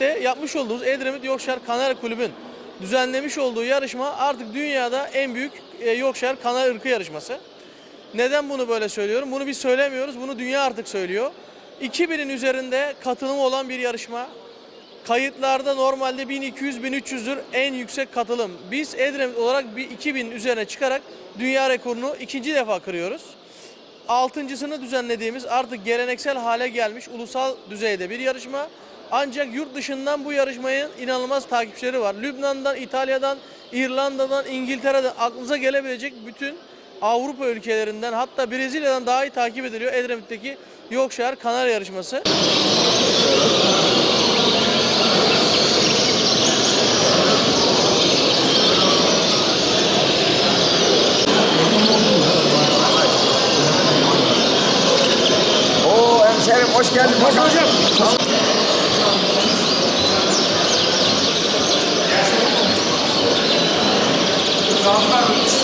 Edremit'te yapmış olduğumuz Edremit Yorkshire Kanal Kulübü'ün düzenlemiş olduğu yarışma artık dünyada en büyük e, Yorkshire Kanal ırkı yarışması. Neden bunu böyle söylüyorum? Bunu biz söylemiyoruz. Bunu dünya artık söylüyor. 2000'in üzerinde katılımı olan bir yarışma. Kayıtlarda normalde 1200-1300'dür en yüksek katılım. Biz Edremit olarak bir 2000 üzerine çıkarak dünya rekorunu ikinci defa kırıyoruz. Altıncısını düzenlediğimiz artık geleneksel hale gelmiş ulusal düzeyde bir yarışma. Ancak yurt dışından bu yarışmayın inanılmaz takipçileri var. Lübnan'dan, İtalya'dan, İrlanda'dan, İngiltere'den aklınıza gelebilecek bütün Avrupa ülkelerinden hatta Brezilya'dan daha iyi takip ediliyor Edremit'teki Yorkshire Kanal yarışması. Oo hemşerim hoş geldin. Hoş hocam. off my reach.